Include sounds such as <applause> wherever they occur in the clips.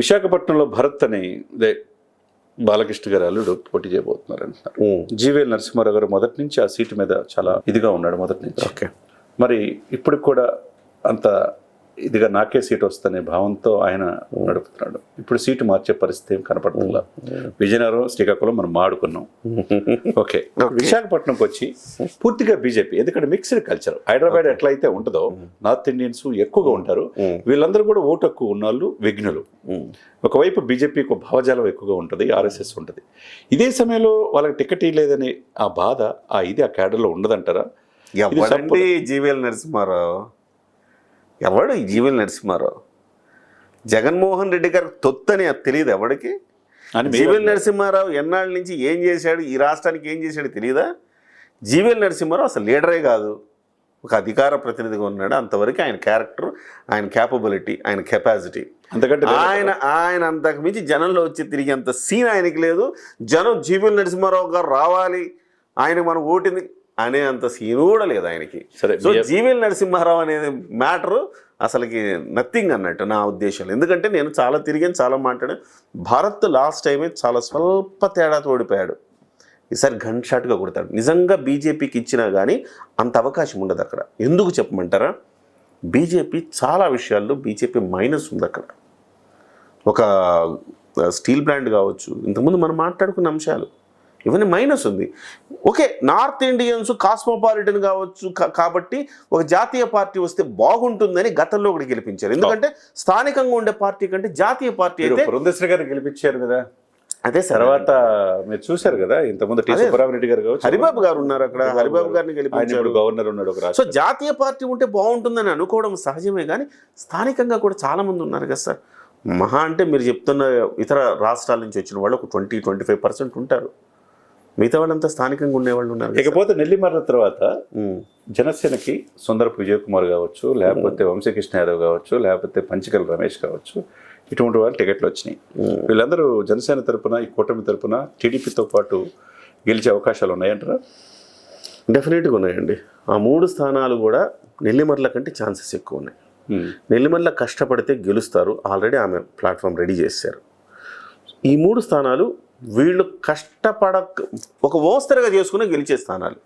విశాఖపట్నంలో భరత్ అని అదే బాలకృష్ణ గారి అల్లుడు పోటీ చేయబోతున్నారు అంటున్నారు. ఉమ్. జీవీఎల్ నరసింహారావు గారు మొదటి నుంచి ఆ సీటు మీద చాలా ఇదిగా ఉన్నాడు మొదటి నుంచి. ఓకే. మరి ఇప్పుడు కూడా అంత ఇదిగా నాకే సీట్ వస్తనే భావంతో ఆయన నడుపుతున్నాడు. ఇప్పుడు సీటు మార్చే పరిస్థితి ఏం కనపడుతుందా? విజయనగరం శ్రీకాకుళం మనం మాడుకున్నాం. <laughs> ఓకే. విశాఖపట్నంకి వచ్చి పూర్తిగా బీజేపీ ఎందుకంటే మిక్స్డ్ కల్చర్ హైదరాబాద్ ఎట్లయితే ఉంటుందో నార్త్ ఇండియన్స్ ఎక్కువగా ఉంటారు. వీళ్ళందరూ కూడా ఓటు ఎక్కువ ఉన్నవాళ్ళు విఘ్నులు. ఒకవైపు బీజేపీకి భావజాలం ఎక్కువగా ఉంటుంది ఆర్ఎస్ఎస్ ఉంటుంది. ఇదే సమయంలో వాళ్ళకి టికెట్ లేదని ఆ బాధ ఆ ఇది ఆ క్యాడర్లో ఉండదంటారా? జీవీఎల్ నరసింహారావు. ఎవడు ఈ జీవీఎల్ నరసింహారావు? జగన్మోహన్ రెడ్డి గారికి తొత్తని అది తెలియదు ఎవడికి? జీవీఎల్ నరసింహారావు ఎన్నాళ్ళ నుంచి ఏం చేశాడు ఈ రాష్ట్రానికి ఏం చేశాడు తెలియదా జీవీఎల్ నరసింహారావు అసలు లీడరే కాదు. ఒక అధికార ప్రతినిధిగా ఉన్నాడు. అంతవరకు ఆయన క్యారెక్టర్ ఆయన క్యాపబిలిటీ ఆయన కెపాసిటీ అంతకంటే ఆయన ఆయన అంతకు మించి జనంలో వచ్చి తిరిగి అంత సీన్ ఆయనకి లేదు. జనం జీవీఎల్ నరసింహారావు గారు రావాలి. ఆయనకు మనం ఓటింది అనే అంత సీన్ కూడా లేదు ఆయనకి. సరే, సో జీవీఎల్ నరసింహారావు అనేది మ్యాటరు అసలుకి నథింగ్ అన్నట్టు నా ఉద్దేశంలో. ఎందుకంటే నేను చాలా తిరిగాను చాలా మాట్లాడాను. భారత్ లాస్ట్ టైమే చాలా స్వల్ప తేడాతో ఓడిపోయాడు. ఈసారి గన్ షాట్గా కొడతాడు. నిజంగా బీజేపీకి ఇచ్చినా కానీ అంత అవకాశం ఉండదు అక్కడ. ఎందుకు చెప్పమంటారా? బీజేపీ చాలా విషయాల్లో బీజేపీ మైనస్ ఉంది అక్కడ. ఒక స్టీల్ ప్లాంట్ కావచ్చు. ఇంతకుముందు మనం మాట్లాడుకున్న అంశాలు. ఇవన్నీ మైనస్ ఉంది. ఓకే నార్త్ ఇండియన్స్ కాస్మోపాలిటన్ కావచ్చు కాబట్టి ఒక జాతీయ పార్టీ వస్తే బాగుంటుందని గతంలో కూడా గెలిపించారు. ఎందుకంటే స్థానికంగా ఉండే పార్టీ కంటే జాతీయ పార్టీ అయితే పురంధేశ్వరి గారిని గెలిపించారు కదా. అదే తర్వాత మీరు చూశారు కదా ఇంతకుముందు టి గారు కావచ్చు. హరిబాబు గారు ఉన్నారు అక్కడ. హరిబాబు గారిని గెలిపించారు. గవర్నర్ ఉన్నాడు ఒక సో జాతీయ పార్టీ ఉంటే బాగుంటుందని అనుకోవడం సహజమే కానీ స్థానికంగా కూడా చాలా మంది ఉన్నారు కదా సార్. మహా అంటే మీరు చెప్తున్న ఇతర రాష్ట్రాల నుంచి వచ్చిన వాళ్ళు ఒక ట్వంటీ ట్వంటీ ఫైవ్ పర్సెంట్ ఉంటారు. మిగతా వాళ్ళంతా స్థానికంగా ఉండేవాళ్ళు ఉన్నారు. ఇకపోతే నెల్లిమర్ల తర్వాత జనసేనకి సుందరపు విజయ్ కుమార్ కావచ్చు లేకపోతే వంశీకృష్ణ యాదవ్ కావచ్చు లేకపోతే పంచకల్ రమేష్ కావచ్చు ఇటువంటి వాళ్ళు టికెట్లు వచ్చినాయి. వీళ్ళందరూ జనసేన తరపున ఈ కూటమి తరపున టీడీపీతో పాటు గెలిచే అవకాశాలు ఉన్నాయంటారా? డెఫినెట్గా ఉన్నాయండి. ఆ మూడు స్థానాలు కూడా నెల్లిమర్ల కంటే ఛాన్సెస్ ఎక్కువ ఉన్నాయి. నెల్లిమర్ల కష్టపడితే గెలుస్తారు. ఆల్రెడీ ఆమె ప్లాట్ఫామ్ రెడీ చేశారు. ఈ మూడు స్థానాలు వీళ్ళు కష్టపడక ఒక ఓస్తరుగా చేసుకుని గెలిచే స్థానాలు.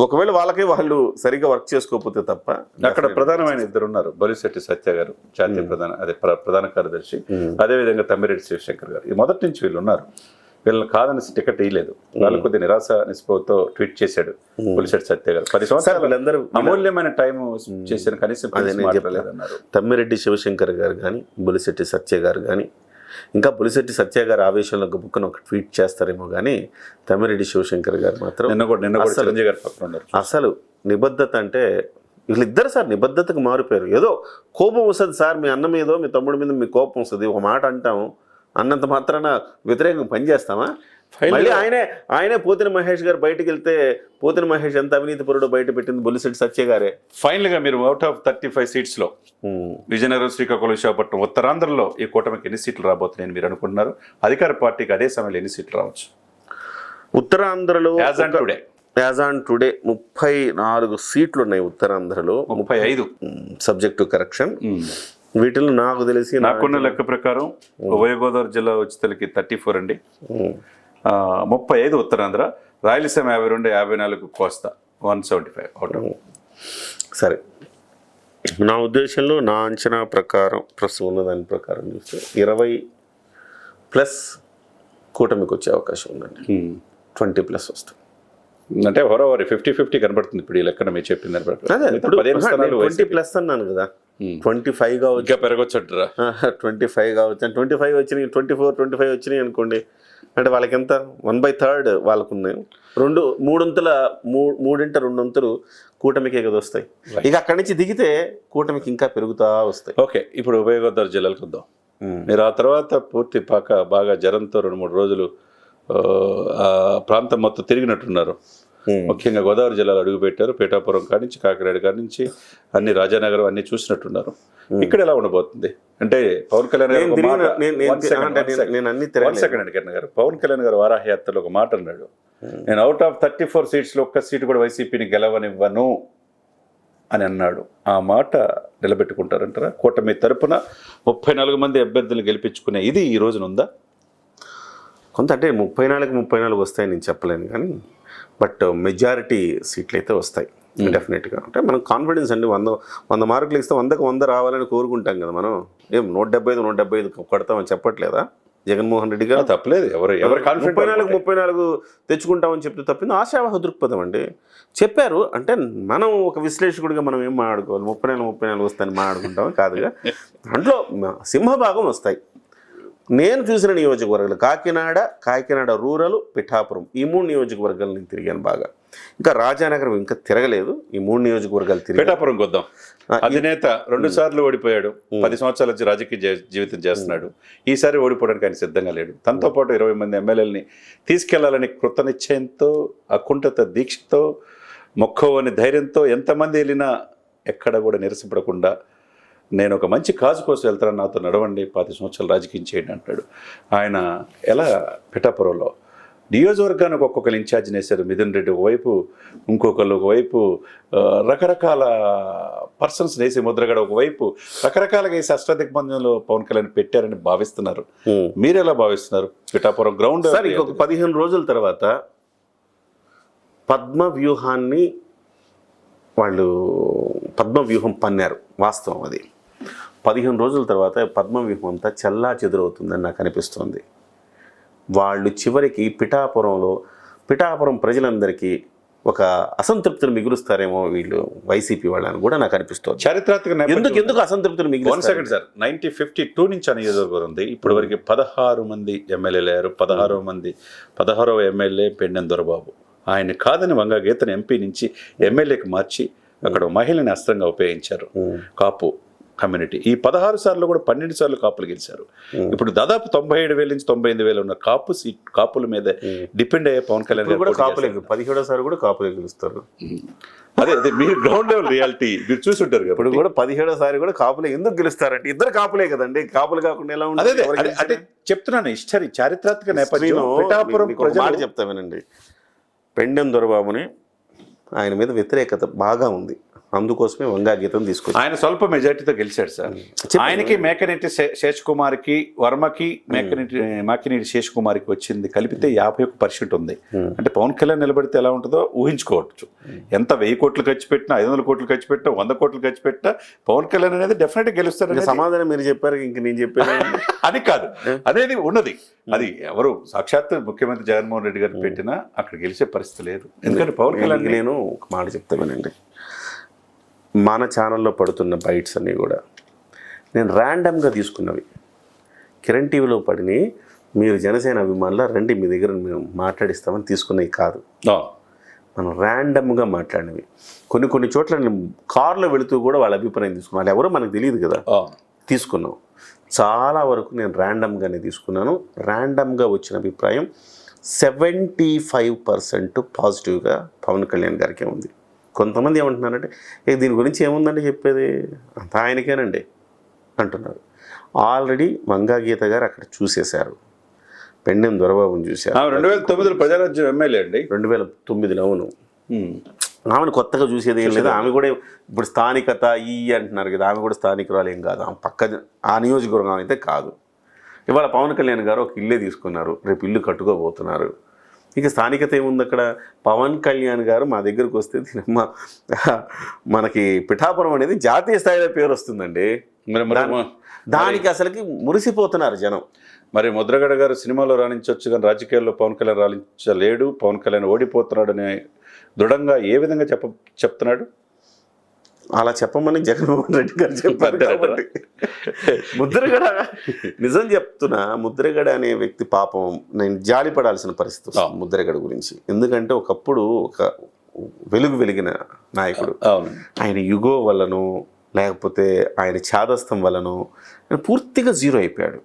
ఒకవేళ వాళ్ళకే వాళ్ళు సరిగ్గా వర్క్ చేసుకోకపోతే తప్ప అక్కడ ప్రధానమైన ఇద్దరు ఉన్నారు బలిశెట్టి సత్య గారు జాతీయ ప్రధాన అదే ప్ర- ప్రధాన కార్యదర్శి. అదేవిధంగా తమ్మిరెడ్డి శివశంకర్ గారు. ఈ మొదటి నుంచి వీళ్ళు ఉన్నారు. వీళ్ళని కాదని టికెట్ ఇవ్వలేదు వాళ్ళు కొద్ది నిరాశ నిస్పృహతో ట్వీట్ చేశాడు బొలిశెట్టి సత్య గారు. పది సంవత్సరాలు అమూల్యమైన టైం చేసిన కనీసం తమ్మిరెడ్డి శివశంకర్ గారు కానీ బులిశెట్టి సత్య గారు కానీ ఇంకా బులిశెట్టి సత్య గారు ఆవేశంలో బుక్కన ఒక ట్వీట్ చేస్తారేమో కానీ తమ్మిరెడ్డి శివశంకర్ గారు మాత్రం నిన్న కూడా నిన్న చిరంజీవి గారి పక్కన ఉన్నారు. అసలు నిబద్ధత అంటే వీళ్ళిద్దరు సార్ నిబద్ధతకు మారిపోయారు. ఏదో కోపం వస్తుంది సార్ మీ అన్న మీదో మీ తమ్ముడి మీద మీ కోపం వస్తుంది. ఒక మాట అంటాము అన్నంత మాత్రాన వ్యతిరేకంగా పనిచేస్తామా? మళ్ళీ ఆయనే ఆయనే పోతిన మహేష్ గారు బయటికి వెళ్తే పోతిన మహేష్ ఎంత అవినీతి పరుడు బయట పెట్టింది బొలిశెట్టి సత్య గారే. ఫైనల్గా మీరు అవుట్ ఆఫ్ థర్టీ ఫైవ్ సీట్స్లో. విజయనగరం శ్రీకాకుళం విశాఖపట్నం ఉత్తరాంధ్రలో ఈ కూటమికి ఎన్ని సీట్లు రాబోతున్నాయని మీరు అనుకుంటున్నారు? అధికార పార్టీకి అదే సమయంలో ఎన్ని సీట్లు రావచ్చు? ఉత్తరాంధ్రలో as on today as on today ముప్పై నాలుగు సీట్లు ఉన్నాయి ఉత్తరాంధ్రలో. ముప్పై ఐదు. సబ్జెక్ట్ టు కరెక్షన్ వీటిలో నాకు తెలిసి నాకున్న లెక్క ప్రకారం ఉభయ గోదావరి జిల్లా ఉచితలకి థర్టీ ఫోర్ అండి ముప్పై ఐదు ఉత్తరాంధ్ర రాయలసీమ యాభై రెండు యాభై నాలుగు కోస్తా వన్ సెవెంటీ ఫైవ్ అవుట్ సరే. నా ఉద్దేశంలో నా అంచనా ప్రకారం ప్రస్తుతం ఉన్న దాని ప్రకారం చూస్తే ఇరవై ప్లస్ కూటమికి వచ్చే అవకాశం ఉందండి. ట్వంటీ ప్లస్ వస్తుంది. అంటే హోరావరి ఫిఫ్టీ ఫిఫ్టీ కనబడుతుంది ఇప్పుడు ఈ లెక్కన మీరు చెప్పిన ట్వంటీ ప్లస్ అన్నాను కదా. ట్వంటీ ఫైవ్ కావచ్చు. ఇంకా పెరగొచ్చట్రా ట్వంటీ ఫైవ్ కావచ్చు. ట్వంటీ ఫైవ్ వచ్చినాయి ట్వంటీ ఫోర్ ట్వంటీ ఫైవ్ వచ్చినాయి అనుకోండి. అంటే వాళ్ళకి ఎంత వన్ బై థర్డ్ వాళ్ళకు ఉన్నాయి రెండు మూడొంతుల మూడింట రెండొంతులు కూటమికే కదా వస్తాయి. ఇక అక్కడి నుంచి దిగితే కూటమికి ఇంకా పెరుగుతా వస్తాయి. ఓకే ఇప్పుడు ఉభయ గోదావరి జిల్లాలకు వద్దాం. Hmm. మీరు ఆ తర్వాత పూర్తి పాక బాగా జ్వరంతో రెండు మూడు రోజులు ప్రాంతం మొత్తం తిరిగినట్టున్నారు. ముఖ్యంగా గోదావరి జిల్లాలో అడుగుపెట్టారు పేటాపురం కాడి నుంచి కాకినాడ కాడి నుంచి అన్ని రాజానగరం అన్ని చూసినట్టున్నారు. ఇక్కడ ఎలా ఉండబోతుంది? అంటే పవన్ కళ్యాణ్ గారు నేను అన్ని. సెకండ్ అండి కిరణ్ గారు. పవన్ కళ్యాణ్ గారు వారాహయాత్రలో ఒక మాట అన్నాడు. నేను అవుట్ ఆఫ్ థర్టీ ఫోర్ సీట్స్లో ఒక్క సీట్ కూడా వైసీపీని గెలవనివ్వను అని అన్నాడు. ఆ మాట నిలబెట్టుకుంటారంటారా? కూటమి తరపున ముప్పై నాలుగు మంది అభ్యర్థులు గెలిపించుకునే ఇది ఈ రోజున ఉందా? కొంత అంటే ముప్పై నాలుగు ముప్పై నాలుగు వస్తాయని నేను చెప్పలేను కానీ బట్ మెజారిటీ సీట్లు అయితే వస్తాయి డెఫినెట్గా. అంటే మనం కాన్ఫిడెన్స్ అండి వంద వంద మార్కులు ఇస్తే వందకు వంద రావాలని కోరుకుంటాం కదా మనం. ఏం నూట డెబ్బై ఐదు నూట డెబ్బై ఐదు కొడతామని చెప్పట్లేదా? జగన్మోహన్ రెడ్డి గారు? తప్పలేదు. ఎవరు ఎవరు ముప్పై నాలుగు ముప్పై నాలుగు తెచ్చుకుంటామని చెప్తే తప్పింది. ఆశావాహ దృక్పథం అండి. చెప్పారు అంటే మనం ఒక విశ్లేషకుడిగా మనం ఏం మాట్లాడుకోవాలి? ముప్పై నాలుగు ముప్పై నాలుగు వస్తాయని మాట్లాడుకుంటాం కాదుగా. దాంట్లో సింహభాగం వస్తాయి. నేను చూసిన నియోజకవర్గాలు కాకినాడ కాకినాడ రూరల్ పిఠాపురం ఈ మూడు నియోజకవర్గాలు నేను తిరిగాను బాగా. ఇంకా రాజానగరం ఇంకా తిరగలేదు. ఈ మూడు నియోజకవర్గాలు తిరిగి పేటాపురం కొద్దాం. అధినేత రెండు సార్లు ఓడిపోయాడు. పది సంవత్సరాల నుంచి రాజకీయ జీవితం చేస్తున్నాడు. ఈసారి ఓడిపోవడానికి ఆయన సిద్ధంగా లేడు. తనతో పాటు ఇరవై మంది ఎమ్మెల్యేలని తీసుకెళ్ళాలని కృత నిశ్చయంతో అకుంఠత దీక్షతో మొక్కవని ధైర్యంతో ఎంతమంది వెళ్ళినా ఎక్కడ కూడా నిరసపడకుండా నేను ఒక మంచి కాజు కోసం వెళ్తాను నాతో నడవండి పాతి సంవత్సరాలు రాజకీయం చేయండి అంటాడు. ఆయన ఎలా పిఠాపురంలో నియోజకవర్గానికి ఒక్కొక్కరు ఇన్ఛార్జిని వేశారు మిథున్ రెడ్డి ఒకవైపు ఇంకొకరు ఒకవైపు రకరకాల పర్సన్స్ వేసి ముద్రగడ ఒకవైపు రకరకాలుగా వేసి అష్టదిగ్బంధంలో పవన్ కళ్యాణ్ పెట్టారని భావిస్తున్నారు. మీరు ఎలా భావిస్తున్నారు? పిఠాపురం గ్రౌండ్ సార్ ఇంకొక పదిహేను రోజుల తర్వాత పద్మ వ్యూహాన్ని వాళ్ళు పద్మ వ్యూహం పన్నారు వాస్తవం అది. పదిహేను రోజుల తర్వాత పద్మ వ్యూహం అంతా చల్లా చెదురవుతుందని నాకు అనిపిస్తుంది. వాళ్ళు చివరికి పిఠాపురంలో పిఠాపురం ప్రజలందరికీ ఒక అసంతృప్తిని మిగులుస్తారేమో వీళ్ళు వైసీపీ వాళ్ళని కూడా నాకు అనిపిస్తుంది. చారిత్రాత్మక ఎందుకు ఎందుకు అసంతృప్తిని one మిగిలిస్తారు second sir ninety fifty two నుంచి నియోజకవర్గం ఉంది. ఇప్పటి వరకు పదహారు మంది ఎమ్మెల్యేలు అయ్యారు. పదహారవ మంది పదహారవ ఎమ్మెల్యే పెండెం దొరబాబు. ఆయన కాదని వంగ గీతను ఎంపీ నుంచి ఎమ్మెల్యేకి మార్చి అక్కడ మహిళని అస్త్రంగా ఉపయోగించారు. ఉమ్. కాపు కమ్యూనిటీ. ఈ పదహారు సార్లు కూడా పన్నెండు సార్లు కాపులు గెలిచారు. ఇప్పుడు దాదాపు తొంభై ఏడు వేల నుంచి తొంభై ఎనిమిది వేలు ఉన్న కాపు సీట్ కాపుల మీద డిపెండ్ అయ్యే పవన్ కళ్యాణ్ కూడా కాపులే. పదిహేడోసారి కూడా కాపులే గెలుస్తారు. అదే అదే మీరు గ్రౌండ్ లెవెల్ రియాలిటీ మీరు చూసుంటారు ఇప్పుడు కూడా పదిహేడోసారి కూడా కాపులే ఎందుకు గెలుస్తారంటే ఇద్దరు కాపులే కదండి. కాపులు కాకుండా ఎలా గెలిచినా? అంటే చెప్తున్నాను హిస్టరీ చారిత్రాత్మక నేపథ్యం మాట చెప్తా వినండి. పెండెం దొరబాబుని ఆయన మీద వ్యతిరేకత బాగా ఉంది. అందుకోసమే వంగా గీతం తీసుకొచ్చి ఆయన స్వల్ప మెజార్టీతో గెలిచాడు సార్. ఆయనకి మేకనెట్టి శేష్ కుమార్కి వర్మకి మేకనెట్టి మాకినెట్టి శేష్ కుమార్కి వచ్చింది కలిపితే యాభై ఒక్క పర్సెంట్ ఉంది. అంటే పవన్ కళ్యాణ్ నిలబడితే ఎలా ఉంటుందో ఊహించుకోవచ్చు. ఎంత వెయ్యి కోట్లు ఖర్చు పెట్టినా ఐదు వందల కోట్లు ఖర్చు పెట్టినా వంద కోట్లు ఖర్చు పెట్టినా పవన్ కళ్యాణ్ అనేది డెఫినెట్ గెలుస్తారు సమాధానం మీరు చెప్పారు ఇంక నేను చెప్పాను <laughs> అని కాదు. అనేది ఉన్నది. అది ఎవరు సాక్షాత్ ముఖ్యమంత్రి జగన్మోహన్ రెడ్డి గారు పెట్టినా అక్కడ గెలిచే పరిస్థితి లేదు. ఎందుకంటే పవన్ కళ్యాణ్ నేను ఒక మాట చెప్తా వినండి. మన ఛానల్లో పడుతున్న బైట్స్ అన్నీ కూడా. నేను ర్యాండమ్గా తీసుకున్నవి. కిరణ్ టీవీలో పడిని మీరు జనసేన అభిమానుల రండి మీ దగ్గర మేము మాట్లాడిస్తామని తీసుకున్నవి కాదు. మనం ర్యాండమ్గా మాట్లాడినవి. కొన్ని కొన్ని చోట్ల నేను కార్లో వెళుతూ కూడా వాళ్ళ అభిప్రాయం తీసుకున్నాను. వాళ్ళు ఎవరో మనకు తెలియదు కదా. తీసుకున్నాం. చాలా వరకు నేను ర్యాండమ్గానే తీసుకున్నాను. ర్యాండమ్గా వచ్చిన అభిప్రాయం సెవెంటీ ఫైవ్ పర్సెంట్ పాజిటివ్గా పవన్ కళ్యాణ్ గారికి ఉంది. కొంతమంది ఏమంటున్నారంటే దీని గురించి ఏముందండి చెప్పేది? అంతా ఆయనకేనండి అంటున్నారు. ఆల్రెడీ మంగా గీత గారు అక్కడ చూసేశారు. పెండెం దొరబాబుని ఆ, చూశారు. రెండు వేల తొమ్మిదిలో ప్రజారాజ్యం ఎమ్మెల్యే అండి? రెండు వేల తొమ్మిదిలో అవును. ఆమెను కొత్తగా చూసేది ఏం లేదు. ఆమె కూడా ఇప్పుడు స్థానికత ఈ అంటున్నారు కదా ఆమె కూడా స్థానికురాలు ఏం కాదు. ఆమె పక్క ఆ నియోజకవర్గం అయితే కాదు. ఇవాళ పవన్ కళ్యాణ్ గారు ఒక ఇల్లే తీసుకున్నారు. రేపు ఇల్లు కట్టుకోబోతున్నారు. ఇక స్థానికత ఏముంది అక్కడ? పవన్ కళ్యాణ్ గారు మా దగ్గరకు వస్తే దీనమ్మ మనకి పిఠాపురం అనేది జాతీయ స్థాయిలో పేరు వస్తుందండి. దానికి అసలుకి మురిసిపోతున్నారు జనం. మరి ముద్రగడ గారు సినిమాలో రాణించవచ్చు కానీ రాజకీయాల్లో పవన్ కళ్యాణ్ రాణించలేడు పవన్ కళ్యాణ్ ఓడిపోతున్నాడు అనే దృఢంగా ఏ విధంగా చెప్ప చెప్తున్నాడు? అలా చెప్పమని జగన్మోహన్ రెడ్డి గారు చెప్పారు కాబట్టి. ముద్రగడ నిజం చెప్తున్నా ముద్రగడ అనే వ్యక్తి పాపం నేను జాలి పడాల్సిన పరిస్థితి ముద్రగడ గురించి. ఎందుకంటే ఒకప్పుడు ఒక వెలుగు వెలిగిన నాయకుడు. ఆయన యుగో వల్లనో లేకపోతే ఆయన ఛాదస్థం వల్లనో పూర్తిగా జీరో అయిపోయాడు.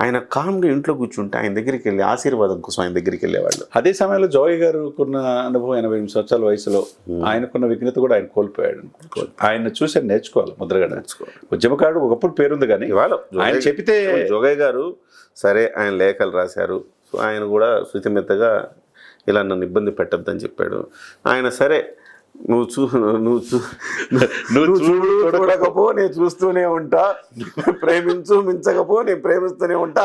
ఆయన కామ్గా ఇంట్లో కూర్చుంటే ఆయన దగ్గరికి వెళ్ళి ఆశీర్వాదం కోసం ఆయన దగ్గరికి వెళ్ళేవాళ్ళు అదే సమయంలో జోయ్ గారుకున్న అనుభవం ఎనభై ఎనిమిది సంవత్సరాల వయసులో ఆయనకున్న విఘ్నత కూడా ఆయన కోల్పోయాడు. ఆయన చూసి నేర్చుకోవాలి ముద్రగడ నేర్చుకోవాలి. ఉద్యమకారుడు ఒకప్పుడు పేరుంది కానీ ఇవాళ ఆయన చెబితే జోగయ్య గారు సరే ఆయన లేఖలు రాశారు సో ఆయన కూడా శృతిమెత్తగా ఇలా నన్ను ఇబ్బంది పెట్టద్దని చెప్పాడు. ఆయన సరే నువ్వు చూ నువ్వు చూ నువ్వు చూడు, చూడు చూడకపో. నేను చూస్తూనే ఉంటా. ప్రేమించు మించకపో నేను ప్రేమిస్తూనే ఉంటా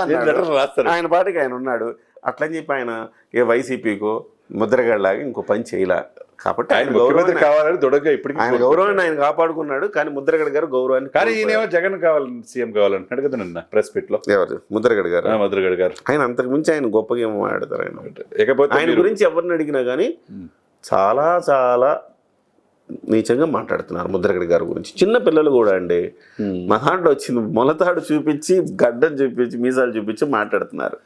ఆయన పాటికి ఆయన ఉన్నాడు. అట్లని చెప్పి ఆయన ఏ వైసీపీకో ముద్రగడలాగా ఇంకో పని చేయలే. కాబట్టి ఆయన గౌరవాన్ని కావాలని దొడగా ఇప్పటికీ ఆయన గౌరవాన్ని ఆయన కాపాడుకున్నాడు కానీ ముద్రగడ గారు గౌరవాన్ని కానీ ఈయనేమో జగన్ కావాలని సీఎం కావాలంటున్నాడు కదా నిన్న ప్రెస్ మీట్లో ఎవరు? ముద్రగడ గారు? ఆ, మధురగడ్ గారు. ఆయన అంతకు మించి ఆయన గొప్పగా ఏమో మాట్లాడతారు ఆయన? ఇకపోతే ఆయన గురించి ఎవరిని అడిగినా కానీ చాలా చాలా నీచంగా మాట్లాడుతున్నారు ముద్రగడ గారి గురించి. చిన్న పిల్లలు కూడా అండి. మా దాంట్లో వచ్చింది మొలతాడు చూపించి గడ్డం చూపించి మీసాలు చూపించి మాట్లాడుతున్నారు.